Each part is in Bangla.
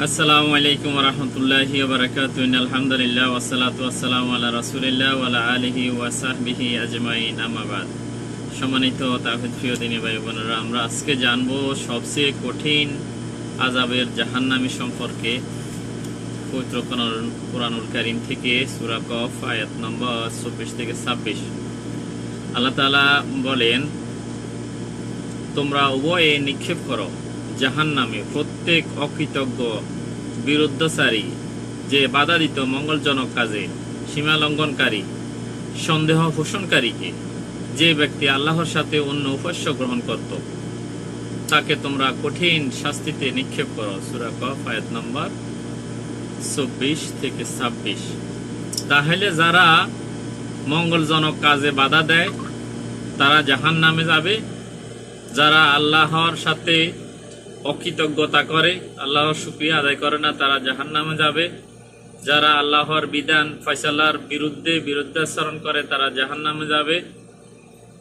আসসালামু আলাইকুম রহমতুল্লাহি বারাকাতু আলহামদুলিল্লাহ ওয়াসালাতু ওয়াসসালামু আলা রাসূলিল্লাহ ওয়া আলা আলিহি ওয়া সাহবিহি আজমাইন। আম্মা বাদ। সম্মানিত তাহিদ প্রিয় দিনী ভাই বোনেরা, আমরা আজকে জানব সবচেয়ে কঠিন আজাবের জাহান্নামী সম্পর্কে। পবিত্র কোরআন- কোরআনুল কারীম থেকে সূরা কফ আয়াত নম্বর চব্বিশ থেকে ছাব্বিশ। আল্লাহ তাআলা বলেন, তোমরা উভয়ে নিক্ষেপ করো। জাহান নামে প্রত্যেক অকৃতজ্ঞ, বিরুদ্ধচারী, যে বাধা দিত মঙ্গলজনক কাজে সীমা লঙ্ঘনকারী, সন্দেহ পোষণকারীকে, যে ব্যক্তি আল্লাহর সাথে অন্য উপাস্য গ্রহণ করত, তাকে তোমরা কঠিন শাস্তিতে নিক্ষেপ করো। সুরা কফ নম্বর চব্বিশ থেকে ছাব্বিশ। তাহলে যারা মঙ্গলজনক কাজে বাধা দেয়, তারা জাহান নামে যাবে। যারা আল্লাহর সাথে অকৃতজ্ঞতা করে, আল্লাহর শুক্রিয়া আদায় করে না, তারা জাহান নামে যাবে। যারা আল্লাহর বিধান, ফয়সালার বিরুদ্ধে বিরুদ্ধাচরণ করে, তারা জাহান নামে যাবে।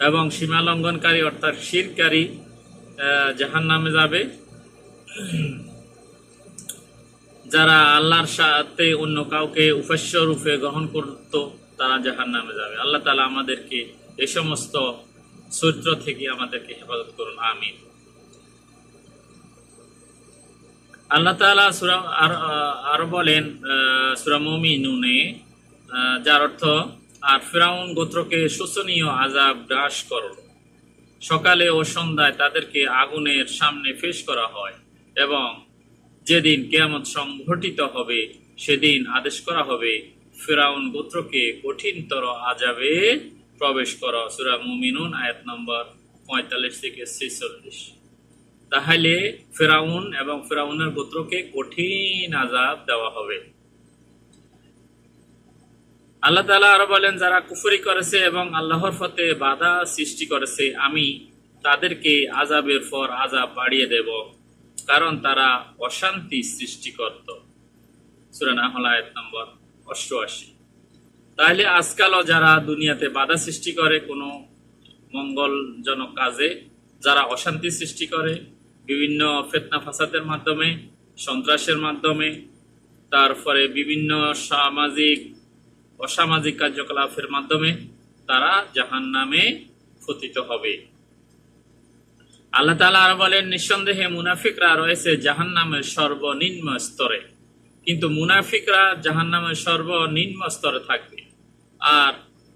এবং সীমা লঙ্ঘনকারী অর্থাৎ শিরকারী জাহান নামে যাবে। যারা আল্লাহর সাথে অন্য কাউকে উপাস্য রূপে গ্রহণ করত, তারা জাহান নামে যাবে। আল্লাহ তালা আমাদেরকে এই সমস্ত চরিত্র থেকে আমাদেরকে হেফাজত করুন। আমিন। আল্লাহ তাআলা সুরা আর- বলেন সুরা মুমিনুনে যার অর্থ, আর ফেরাউন গোত্রকে শোচনীয় আজাব গ্রাস করল সকালে ও সন্ধ্যায় তাদেরকে আগুনের সামনে পেশ করা হয় এবং যেদিন কেয়ামত সংঘটিত হবে, সেদিন আদেশ করা হবে, ফেরাউন গোত্রকে কঠিনতর আজাবে প্রবেশ করা। সুরা মুমিনুন, আয়াত নম্বর পঁয়তাল্লিশ থেকে ছেচল্লিশ। তাহলে ফেরাউন এবং ফেরাউনের গোত্রকে কঠিন আজাব দেওয়া হবে। আল্লাহ তাআলা আরও বলেন, যারা কুফরি করেছে এবং আল্লাহর ফতে বাধা সৃষ্টি করেছে, আমি তাদেরকে আজাবের পর আজাব বাড়িয়ে দেব, কারণ তারা অশান্তি সৃষ্টি করত। সূরা নাহল নম্বর অষ্টআশি। তাহলে আজকালও যারা দুনিয়াতে বাধা সৃষ্টি করে, কোনো মঙ্গলজনক কাজে, যারা অশান্তি সৃষ্টি করে বিভিন্ন ফেতনা ফাসাদের মাধ্যমে, সন্ত্রাসের মাধ্যমে, তারপরে বিভিন্ন সামাজিক, অসামাজিক কার্যকলাপের মাধ্যমে তারা জাহান নামে পতিত হবে। আল্লাহ তালা আর বলেন, নিঃসন্দেহে মুনাফিকরা রয়েছে জাহান নামের সর্বনিম্ন স্তরে। কিন্তু মুনাফিকরা জাহান নামের সর্বনিম্ন স্তরে থাকবে। আর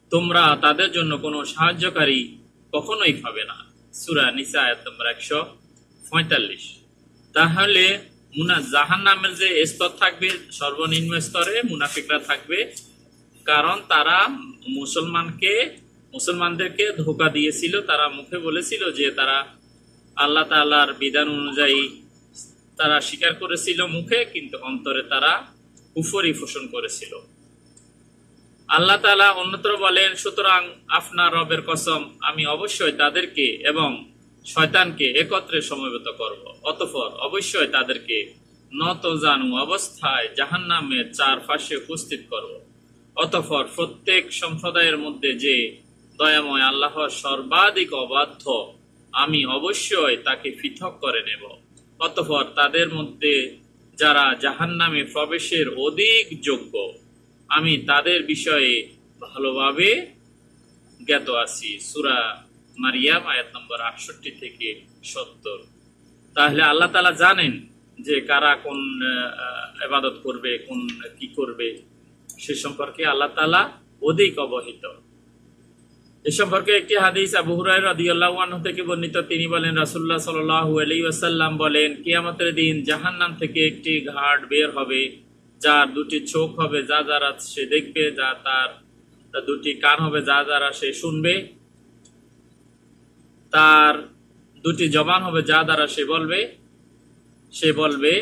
তোমরা তাদের জন্য কোনো সাহায্যকারী কখনোই পাবে না। সুরা নিসা নম্বর একশো পঁয়তাল্লিশ। তাহলে মুনা জাহান নামের যে স্তর থাকবে, সর্বনিম্ন স্তরে মুনাফিকরা থাকবে, কারণ তারা মুসলমানকে, মুসলমানদেরকে ধোকা দিয়েছিল। তারা মুখে বলেছিল যে তারা আল্লাহ তাআলার বিধান অনুযায়ী তারা স্বীকার করেছিল মুখে, কিন্তু অন্তরে তারা কুফরি পোষণ করেছিল। আল্লাহ তাআলা অন্যত্র বলেন, সুতরাং আপনার রবের কসম, আমি অবশ্যই তাদেরকে এবং শয়তানকে একত্রে সমবেত করব অতঃপর অবশ্যই তাদেরকে নত জানু অবস্থায় জাহান্নামের চারপাশে উপস্থিত করব অতঃপর প্রত্যেক সম্প্রদায়ের মধ্যে যে দয়াময় আল্লাহর সর্বাধিক অবাধ্য, আমি অবশ্যই তাকে পৃথক করে নেব। অতঃপর তাদের মধ্যে যারা জাহান্নামে প্রবেশের অধিক যোগ্য, আমি তাদের বিষয়ে ভালোভাবে জ্ঞাত আছি। সুরা মারিয়াম আয়াত নম্বর আটষট্টি থেকে সত্তর। তাহলে আল্লাহ তালা জানেন যে কারা কোন এবাদত করবে, কোন কি করবে, সে সম্পর্কে আল্লাহ তালা অধিক অবহিত। এ সম্পর্কে একটি হাদিস আবু হুরাই রাদিয়াল্লাহু আনহু থেকে বর্ণিত। তিনি বলেন রাসুল্লাহ সাল্লাল্লাহু আলাইহি ওয়াসাল্লাম বলেন, কিয়ামতের দিন জাহান্নাম থেকে একটি ঘাট বের হবে, যার দুটি চোখ হবে, যা যারা সে দেখবে, যা তার দুটি কান হবে, যা যারা সে শুনবে। তার দুটি জবান হবে যা দ্বারা সে বলবে সে বলবে,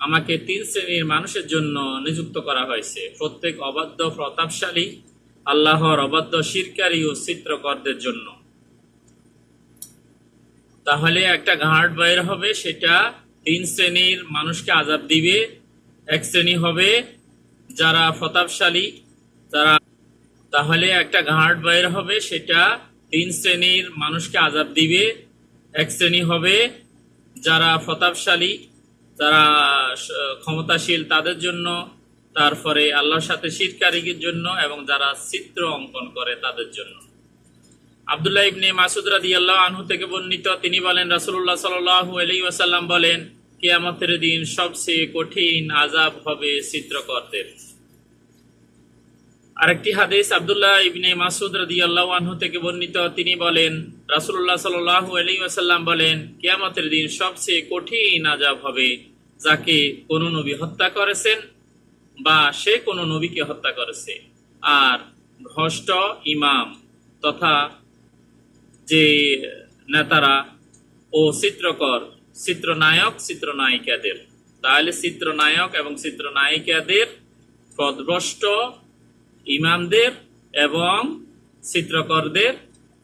আমাকে তিন শ্রেণির মানুষের জন্য নিযুক্ত করা হয়েছে। প্রত্যেক অবাধ্য, প্রতাপশালী, আল্লাহর অবাধ্য, শিরকারী ও চিত্রকরদের জন্য। তাহলে একটা ঘাট বাইর হবে, সেটা তিন শ্রেণির মানুষকে আজাব দিবে। এক শ্রেণি হবে যারা প্রতাপশালী, তারা তাহলে একটা ঘাট বাইর হবে, সেটা তিন শ্রেণির মানুষকে আজাব দিবে। এক শ্রেণি হবে যারা প্রতাপশালী, যারা ক্ষমতাশীল তাদের জন্য, তারপরে আল্লাহর সাথে শিরকারিগের জন্য এবং যারা চিত্র অঙ্কন করে তাদের জন্য। আবদুল্লাহ ইবনে মাসুদ রাদিয়াল্লাহু আনহু থেকে বর্ণিত তিনি বলেন, রাসূলুল্লাহ সাল্লাল্লাহু আলাইহি ওয়াসাল্লাম বলেন, কিয়ামতের দিন সবচেয়ে কঠিন আযাব হবে চিত্রকরদের। আরেকটি হাদিস আবদুল্লাহ ইবনে মাসুদ রাদিয়াল্লাহু আনহু থেকে বর্ণিত। তিনি বলেন, রাসূলুল্লাহ সাল্লাল্লাহু আলাইহি ওয়াসাল্লাম বলেন, কেয়ামতের দিন সবচেয়ে কঠিন আযাব হবে যাকে কোন নবী হত্যা করেছেন বা সে কোন নবীকে হত্যা করেছে। আর ভ্রষ্ট ইমাম তথা যে নেতারা ও চিত্রকর, চিত্রনায়ক, চিত্রনায়িকাদের, তাহলে চিত্রনায়ক এবং চিত্রনায়িকাদের পদভ্রষ্ট ইমামদের এবং চিত্রকরদের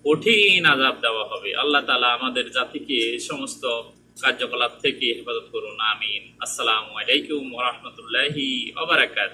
কঠিন আজাব দেওয়া হবে। আল্লাহ তালা আমাদের জাতিকে সমস্ত কার্যকলাপ থেকে হেফাজত করুন। আমিন। আসসালামু আলাইকুম রহমতুল্লাহি ওবারাকাত